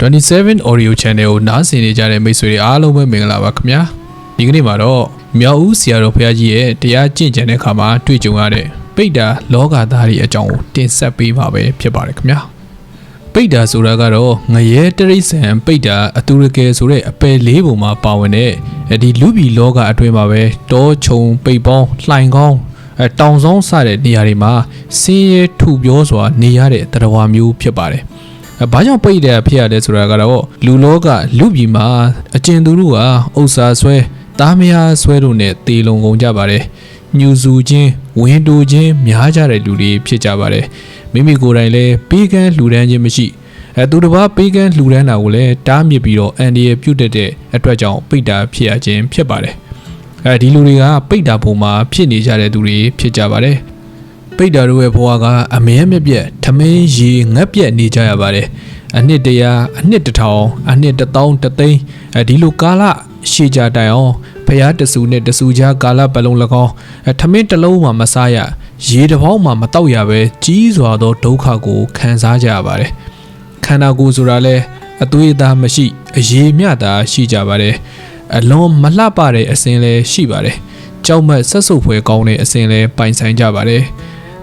27 Audio Channel ကိုနားဆင်နေကြတဲ့မိတ်ဆွေတွေအားလုံးပဲမင်္ဂလာပါခင်ဗျာဒီကနေ့မှာတော့မြောက်ဦးဆရာတော်ဘုရားကြီးရဲ့တရားကျင့်ကြံတဲ့အခါမှာတွေ့ကြုံရတဲ့ပိဋ္ဌာလောကသားတွေအကြောင်းကိုတင်ဆက်ပေးပါပဲဖြစ်ပါတယ်ခင်ဗျာပိဋ္ဌာဆိုတာကတော့ငရဲတရိษံပိဋ္ဌာအတူရကယ်ဆိုတဲ့အပယ်လေးပုံမှာပါဝင်တဲ့ဒီလူပြည်လောကအတွင်းမှာပဲတောချုံပိတ်ပေါင်းလှိုင်ကောင်းအဲတောင်ဆောင်စတဲ့နေရာတွေမှာဆင်းရဲထုပြောစွာနေရတဲ့တရားမျိုးဖြစ်ပါတယ်အဲ ဘာကြောင့်ပိတ်တယ်ဖြစ်ရလဲဆိုတာကတော့လူလောကလူပြည်မှာအကျဉ်သူတို့ဟာဥစ္စာဆွဲသားမယားဆွဲတို့နဲ့တေလုံကုန်ကြပါတယ်ညူစုချင်းဝင်းတူချင်းများကြတဲ့လူတွေဖြစ်ကြပါတယ်မိမိကိုယ်တိုင်လည်းပေးကမ်းလှူဒန်းခြင်းမရှိအဲသူတစ်ပါးပေးကမ်းလှူဒန်းတာကိုလည်းတားမြစ်ပြီးတော့အန်ဒီရပြုတ်တက်တဲ့အတွက်ကြောင့်ပိတ်တာဖြစ်ရခြင်းဖြစ်ပါတယ်အဲဒီလူတွေကပိတ်တာပုံမှာဖြစ်နေကြတဲ့သူတွေဖြစ်ကြပါတယ် ပိတ်တာတို့ရဲ့ဘဝကအမဲမပြတ်ထမင်းရေငတ်ပြတ်နေကြရပါတယ်အနှစ်တရာအနှစ်တစ်ထောင်အနှစ်တစ်သောင်းတစ်သိန်းအဲဒီလိုကာလရှည်ကြတိုင်အောင်ဖျားတဆူနဲ့တဆူကြားကာလပတ်လုံး၎င်းအဲထမင်းတစ်လုံးမှမစားရရေတစ်ပေါင်းမှမတောက်ရပဲကြီးစွာသောဒုက္ခကိုခံစားကြရပါတယ်ခန္ဓာကိုယ်ဆိုတာလဲအသွေးအသားမရှိအရေမြတာရှိကြပါတယ်အလွန်မလှပတဲ့အစင်းလဲရှိပါတယ်ကြောက်မက်ဆက်ဆုပ်ဖွယ်ကောင်းတဲ့အစင်းလဲပိုင်ဆိုင်ကြပါတယ်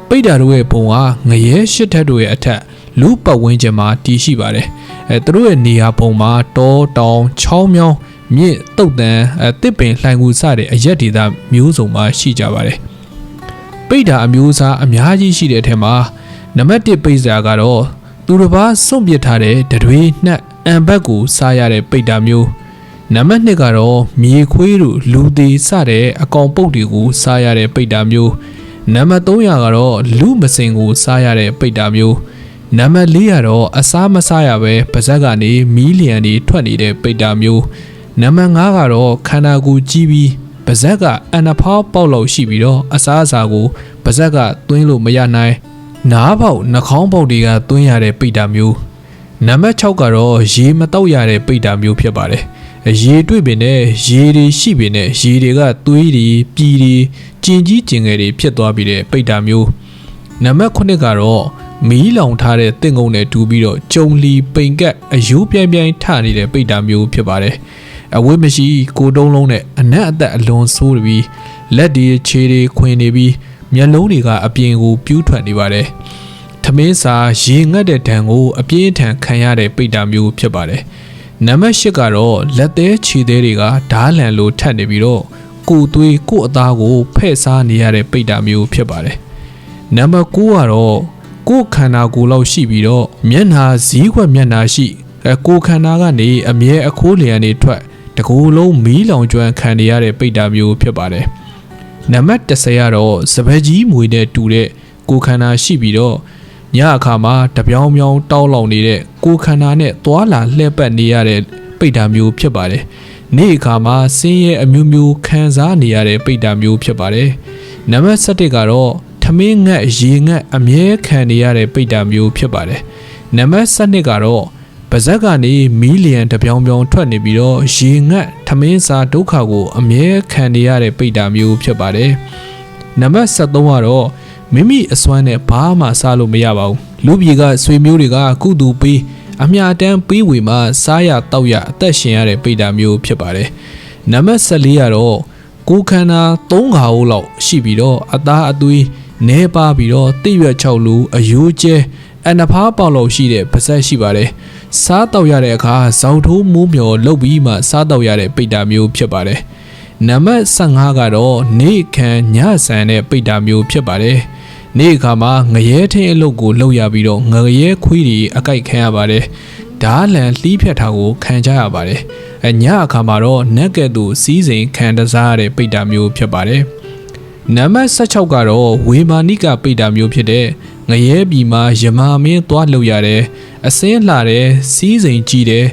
ပိတ်တာတို့ရဲ့ဘုံကငရဲရှစ်ထက်တို့ရဲ့အထက်လူပတ်ဝန်းကျင်မှာတည်ရှိပါတယ်အဲသူတို့ရဲ့နေရာဘုံမှာတောတောင်ချောင်းမြောင်းမြင့်တုတ်တန်အဲတစ်ပင်လှိုင်ကူစတဲ့အရက်ဒေသမျိုးစုံမှာရှိကြပါတယ်ပိတ်တာအမျိုးအစားအများကြီးရှိတဲ့အထက်မှာနံပါတ်1ပိတ်စာကတော့သူတစ်ပါးစွန့်ပစ်ထားတဲ့တတွေနှက်အံဘက်ကိုစားရတဲ့ပိတ်တာမျိုးနံပါတ်2ကတော့မြေခွေးတို့လူသေးစတဲ့အကောင်ပုတ်တွေကိုစားရတဲ့ပိတ်တာမျိုး နံပါတ်3ကတော့လူမစင်ကိုစားရတဲ့ပိတ်တာမျိုးနံပါတ်4ကတော့အစားမစားရပဲပါဇက်ကနေမီးလျံတွေထွက်နေတဲ့ပိတ်တာမျိုးနံပါတ်5ကတော့ခန္ဓာကိုယ်ကြီးပြီးပါဇက်ကအနဖောက်ပေါက်လို့ရှိပြီးတော့အစားအစာကိုပါဇက်ကသွင်းလို့မရနိုင်နားပေါက်နှာခေါင်းပေါက်တွေကသွင်းရတဲ့ပိတ်တာမျိုးနံပါတ်6ကတော့ရေမတောက်ရတဲ့ပိတ်တာမျိုးဖြစ်ပါတယ် ရေတွေ့ပင်နဲ့ရေတွေရှိပင်နဲ့ရေတွေကသွေးတွေပြည်တွေကျင်ကြီးကျင်ငယ်တွေဖြစ်သွားပြီးတဲ့ပိတ်တာမျိုးနံပါတ်9ကတော့မီးလောင်ထားတဲ့တင့်ကုန်းနဲ့တူပြီးတော့ကြုံလီပိန်ကက်အယိုးပြိုင်ပြိုင်ထနေတဲ့ပိတ်တာမျိုးဖြစ်ပါတယ်အဝိမရှိကိုတုံးလုံးနဲ့အနက်အသက်အလွန်ဆိုးပြီးလက်တွေခြေတွေခွင်နေပြီးမျက်လုံးတွေကအပြင်ကိုပြူးထွက်နေပါတယ်ထမင်းစာရေငတ်တဲ့ဒဏ်ကိုအပြင်းထန်ခံရတဲ့ပိတ်တာမျိုးဖြစ်ပါတယ် နံပါတ်၈ကတော့လက်သေးခြေသေးတွေကဓားလန်လိုထပ်နေပြီးတော့ကိုယ်သွေးကိုယ်အသားကိုဖဲ့စားနေရတဲ့ပိတ်တာမျိုးဖြစ်ပါတယ်နံပါတ်9ကတော့ကိုယ်ခန္ဓာကိုယ်လောက်ရှိပြီးတော့မျက်နှာဈေးခွက်မျက်နှာရှိအဲကိုယ်ခန္ဓာကနေအမြဲအခိုးလျံနေထွက်တကူလုံးမီးလောင်ကျွမ်းခံနေရတဲ့ပိတ်တာမျိုးဖြစ်ပါတယ်နံပါတ်10ကတော့စပယ်ကြီးမွေနဲ့တူတဲ့ကိုယ်ခန္ဓာရှိပြီးတော့ ညအခါမှာတပြောင်ပြောင်တောက်လောင်နေတဲ့ကိုယ်ခန္ဓာနဲ့သွာလာလှည့်ပတ်နေရတဲ့ပိတ်တာမျိုးဖြစ်ပါတယ်နေ့အခါမှာဆင်းရဲအမျိုးမျိုးခံစားနေရတဲ့ပိတ်တာမျိုးဖြစ်ပါတယ်နံပါတ်7ကတော့ထမင်းငတ်ရေငတ်အမြဲခံနေရတဲ့ပိတ်တာမျိုးဖြစ်ပါတယ်နံပါတ်7ကတော့ပါဇက်ကနေမီလီယံတပြောင်ပြောင်ထွက်နေပြီးတော့ရေငတ်ထမင်းစာဒုက္ခကိုအမြဲခံနေရတဲ့ပိတ်တာမျိုးဖြစ်ပါတယ်နံပါတ်73ကတော့ မိမိအစွမ်းနဲ့ဘာမှစားလို့မရပါဘူးလူပြည်ကဆွေမျိုးတွေကကုတူပေးအမြတမ်းပေးဝေမှစားရတောက်ရအသက်ရှင်ရတဲ့ပိတ်တာမျိုးဖြစ်ပါတယ်နံပါတ်14ကတော့ကိုယ်ခန္ဓာ3ခါဦးလောက်ရှိပြီးတော့အသားအသွေးနဲပါပြီးတော့တိရွက်6လူအယိုးကျဲအနဖားပေါက်လို့ရှိတဲ့ပါဇက်ရှိပါတယ်စားတောက်ရတဲ့အခါဇောက်ထိုးမိုးမျောလုတ်ပြီးမှစားတောက်ရတဲ့ပိတ်တာမျိုးဖြစ်ပါတယ်နံပါတ်15ကတော့နေခံညဆန်တဲ့ပိတ်တာမျိုးဖြစ်ပါတယ် နေ့အခါမှာငရဲထင်းအလုပ်ကိုလုပ်ရပြီးတော့ငရဲခွေးတွေအကြိုက်ခံရပါတယ်ဓားလန်လှီးဖြတ်ထားကိုခံကြရပါတယ်အညအခါမှာတော့နက်ကဲ့သို့စီးစိမ်ခံတစားရတဲ့ပိတ်တာမျိုးဖြစ်ပါတယ်နံပါတ်16ကတော့ဝေမာနိကပိတ်တာမျိုးဖြစ်တဲ့ငရဲပြည်မှာယမာမင်းသွားလှုပ်ရတယ်အစင်းလှတယ်စီးစိမ်ကြီးတယ်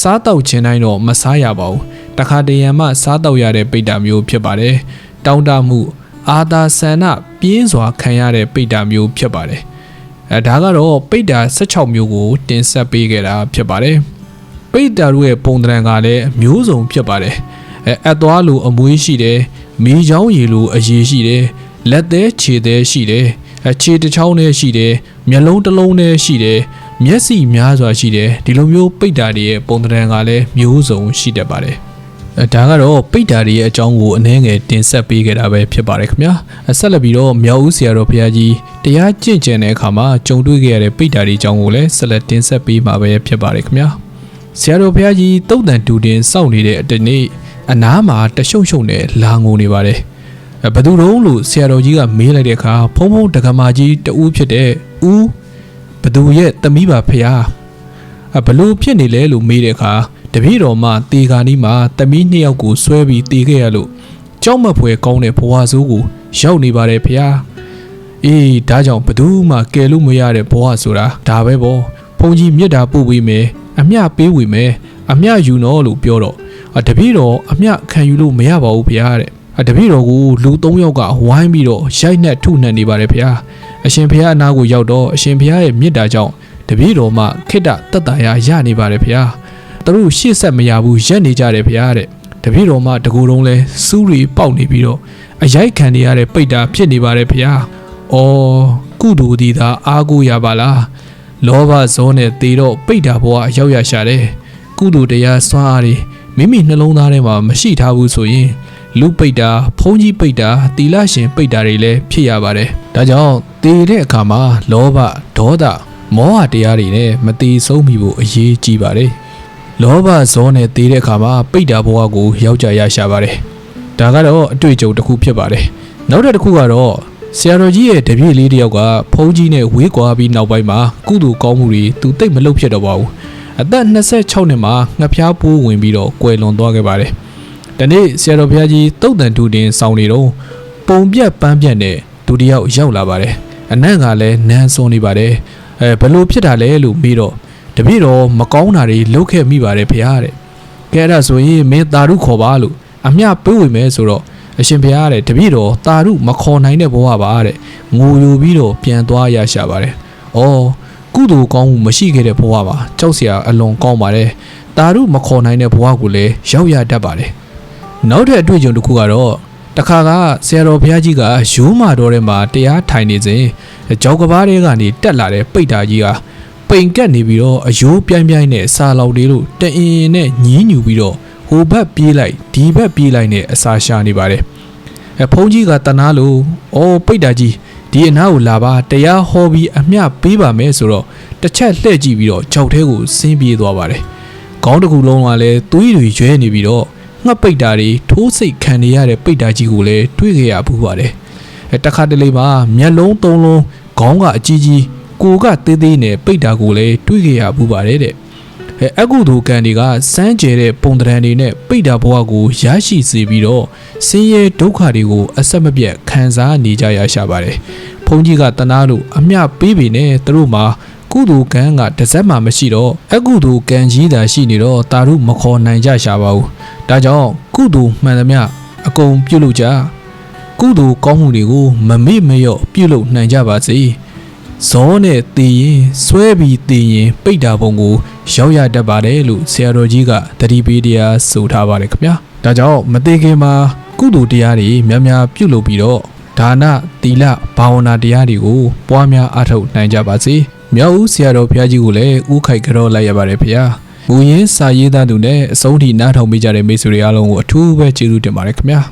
စားတောက်ခြင်းတိုင်းတော့မစားရပါဘူးတခါတရံမှစားတောက်ရတဲ့ပိတ်တာမျိုးဖြစ်ပါတယ်တောင်းတမှု အာသာဆန္ဒပြင်းစွာခံရတဲ့ပိတ်တာမျိုးဖြစ်ပါတယ်အဲဒါကတော့ပိတ်တာ16မျိုးကို တင်ဆက်ပေးခဲ့တာဖြစ်ပါတယ်ပိတ်တာတို့ရဲ့ပုံသဏ္ဍာန်ကလည်းမျိုးစုံဖြစ်ပါတယ်အဲအသွားလိုအမွေးရှိတယ်မီးချောင်းရည်လိုအရေးရှိတယ်လက်သေးခြေသေးရှိတယ်အခြေတစ်ချောင်းနဲ့ရှိတယ်မျက်လုံးတစ်လုံးနဲ့ရှိတယ်မျက်စိများစွာရှိတယ်ဒီလိုမျိုးပိတ်တာတွေရဲ့ပုံသဏ္ဍာန်ကလည်းမျိုးစုံရှိတတ်ပါတယ်အဲ ဒါကတော့ပိတ်တာတွေရဲ့အကြောင်းကိုအနည်းငယ်တင်ဆက်ပေးခဲ့တာပဲဖြစ်ပါတယ်ခင်ဗျာအဆက်လက်ပြီးတော့မြောက်ဦးဆရာတော်ဘုရားကြီးတရားကျင့်ကြံတဲ့အခါမှာကြုံတွေ့ခဲ့ရတဲ့ပိတ်တာတွေအကြောင်းကိုလည်းဆက်လက်တင်ဆက်ပေးမှာပဲဖြစ်ပါတယ်ခင်ဗျာဆရာတော်ဘုရားကြီးတုတ်တန်တူတင်စောင့်နေတဲ့အတနေ့အနားမှာတရှုံရှုံနဲ့လာငုံနေပါတယ်အဲဘယ်သူတုံးလို့ဆရာတော်ကြီးကမေးလိုက်တဲ့အခါဖုံဖုံတက္ကမကြီးတူးဖြစ်တဲ့ဦးဘသူရဲ့တမိပါဖျားအဘလို့ဖြစ်နေလဲလို့မေးတဲ့အခါ တပည့်တော်မှတေဂာနီးမှာတမိနှစ်ယောက်ကိုဆွဲပြီးတေခဲ့ရလို့ကြောက်မဖွယ်ကောင်းတဲ့ဘဝဆိုးကိုရောက်နေပါတယ်ဖျားအေးဒါကြောင့်ဘသူမှကယ်လို့မရတဲ့ဘဝဆိုတာဒါပဲပေါ့ဘုန်းကြီးမြတ်တာပို့ပေးမယ်အမျှပေးဝေမယ်အမျှယူနော်လို့ပြောတော့အတပည့်တော်အမျှခံယူလို့မရပါဘူးဖျားတဲ့အတပည့်တော်ကိုလူ၃ယောက်ကဝိုင်းပြီးတော့ရိုက်နှက်ထုနှက်နေပါတယ်ဖျားအရှင်ဘုရားအနာကိုရောက်တော့အရှင်ဘုရားရဲ့မေတ္တာကြောင့်တပည့်တော်မှခိတ္တတတ္တရာရနေပါတယ်ဘုရား သူတို့ရှေ့ဆက်မရဘူးရက်နေကြတယ်ဘုရားတဲ့တပည့်တော်မှတကူတုံးလဲစူးရီပေါက်နေပြီးတော့အရိုက်ခံနေရတဲ့ပိတ်တာဖြစ်နေပါတယ်ဘုရားအော်ကုတူဒီသာအားကိုးရပါလားလောဘဇောနဲ့တေတော့ပိတ်တာဘဝအရောက်ရရှာတယ်ကုတူတရားစွမ်းအားတွေမိမိနှလုံးသားထဲမှာမရှိထားဘူးဆိုရင်လူပိတ်တာဖုံးကြီးပိတ်တာတီလာရှင်ပိတ်တာတွေလည်းဖြစ်ရပါတယ်။ဒါကြောင့်တည်တဲ့အခါမှာလောဘဒေါသမောဟတရားတွေနဲ့မတည်ဆုံးမိဖို့အရေးကြီးပါတယ်။ လောဘဇောနဲ့တည်တဲ့အခါမှာပိတ်တာဘဝကိုရောက်ကြရရှာပါတယ်။ဒါကတော့အတွေ့အကြုံတစ်ခုဖြစ်ပါတယ်။နောက်တစ်ခုကတော့ဆရာတော်ကြီးရဲ့တပည့်လေးတယောက်ကဖုံးကြီးနဲ့ဝေးကွာပြီးနောက်ပိုင်းမှာကုသိုလ်ကောင်းမှုတွေသူတိတ်မလုပ်ဖြစ်တော့ပါဘူး။အသက်26နှစ်မှာငှက်ဖျားပိုးဝင်ပြီးတော့ကွယ်လွန်သွားခဲ့ပါတယ်။တနေ့ဆရာတော်ဘုရားကြီးတုတ်တန်တူတင်ဆောင်နေတော့ပုံပြက်ပန်းပြက်နဲ့ဒုတိယရောက်လာပါတယ်အနန့်ကလည်းနန်းစွန်နေပါတယ်အဲဘယ်လို့ဖြစ်တာလဲလို့မေးတော့ တပည့်တော်မကောင်းတာတွေလုပ်ခဲ့မိပါတယ်ဘုရားတဲ့ကဲအဲ့ဒါဆိုရင်မင်းတာရုခေါ်ပါလို့အမျှပေးဝင်မယ်ဆိုတော့အရှင်ဘုရားတဲ့တပည့်တော်တာရုမခေါ်နိုင်တဲ့ဘဝပါတဲ့ငိုယူပြီးတော့ပြန်သွားရရှာပါတယ်ဩကုသိုလ်ကောင်းမှုမရှိခဲ့တဲ့ဘဝပါကြောက်စရာအလွန်ကောင်းပါတယ်တာရုမခေါ်နိုင်တဲ့ဘဝကိုလည်းရောက်ရတတ်ပါတယ်နောက်ထပ်အတွေ့အကြုံတစ်ခုကတော့တခါကဆရာတော်ဘုရားကြီးကရိုးမာတော်ထဲမှာတရားထိုင်နေစဉ်ကြောက်ကဘားတွေကနေတက်လာတဲ့ပိတ်တာကြီးက ပိန်ကက်နေပြီးတော့အယိုးပြိုင်ပြိုင်နဲ့စာလောက်လေးလို့တအင်နဲ့ညင်းညူပြီးတော့ဟိုဘက်ပြေးလိုက်ဒီဘက်ပြေးလိုက်နဲ့အစာရှာနေပါတယ်အဖုန်းကြီးကတနာလို့အော်ပိတ်တာကြီးဒီအနားကိုလာပါတရားဟောပြီးအမျှပေးပါမယ်ဆိုတော့တစ်ချက်လှည့်ကြည့်ပြီးတော့ကြောက်ထဲကိုဆင်းပြေးသွားပါတယ်ခေါင်းတစ်ခုလုံးကလည်းသွေးတွေရွဲနေပြီးတော့ငှက်ပိတ်တာတွေထိုးစိတ်ခံနေရတဲ့ပိတ်တာကြီးကိုလည်းတွေ့ခဲ့ရဘူးပါတယ်။အဲတခါတလေမှာမျက်လုံးသုံးလုံးခေါင်းကအကြီးကြီး ကိုကသေးသေးနဲ့ပိတ်တာကိုလည်းတွေ့ခဲ့ရဘူးပါတယ်တဲ့။အဲအကုသိုလ်ကံတွေကစမ်းကြဲတဲ့ပုံတံတွေနဲ့ပိတ်တာဘဝကိုရရှိစေပြီးတော့ဆင်းရဲဒုက္ခတွေကိုအဆက်မပြတ်ခံစားနေကြရရှာပါတယ်။ဘုန်းကြီးကတနာလို့အမျှပေးပေနဲ့သူတို့မှာကုသိုလ်ကံကတစ်စက်မှမရှိတော့အကုသိုလ်ကံကြီးသာရှိနေတော့တာရုမခေါ်နိုင်ကြရှာပါဘူး။ဒါကြောင့်ကုသိုလ်မှန်သမျှအကုန်ပြုလုပ်ကြကုသိုလ်ကောင်းမှုတွေကိုမမေ့မလျော့ပြုလုပ်နိုင်ကြပါစေ။ ဇောနဲ့တည်ရင်ဆွဲပြီးတည်ရင်ပိတ်တာပုံကိုရောက်ရတတ်ပါတယ်လို့ဆရာတော်ကြီးကတတိပေးတရားဆိုထားပါတယ်ခင်ဗျာ။ဒါကြောင့်မသေးခင်မှာကုသိုလ်တရားတွေများများပြုလုပ်ပြီးတော့ဒါနသီလဘာဝနာတရားတွေကိုပွားများအားထုတ်နိုင်ကြပါစေ။မြောက်ဦးဆရာတော်ဘုရားကြီးကိုလည်းဥခိုက်ကြောလိုက်ရပါတယ်ဖေ။မူရင်းစာရေးသားသူနဲ့အဆုံးထိနားထောင်ပေးကြတဲ့မိတ်ဆွေတွေအားလုံးကိုအထူးပဲကျေးဇူးတင်ပါတယ်ခင်ဗျာ။